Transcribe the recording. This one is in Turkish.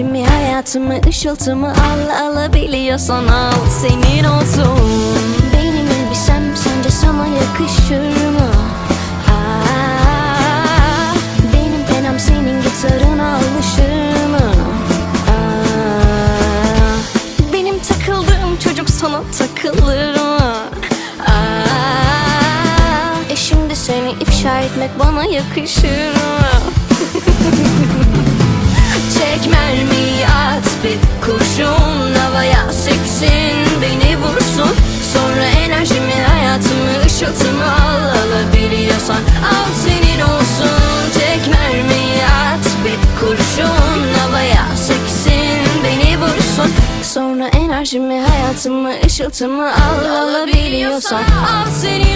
enerjimi, hayatımı, ışıltımı al alabiliyorsan al senin olsun. Benim elbisem sence sana yakışır mı? Aa, benim penam senin gitarına alışır mı? Aa, benim takıldığım çocuk sana takılır mı? Aa, e şimdi seni ifşa etmek bana yakışır mı? Seksin beni vursun. Sonra enerjimi hayatımı ışıltımı al alabiliyorsan al senin olsun. Çek mermiyi at bir kurşun havaya seksin. Beni vursun. Sonra enerjimi hayatımı ışıltımı al alabiliyorsan al senin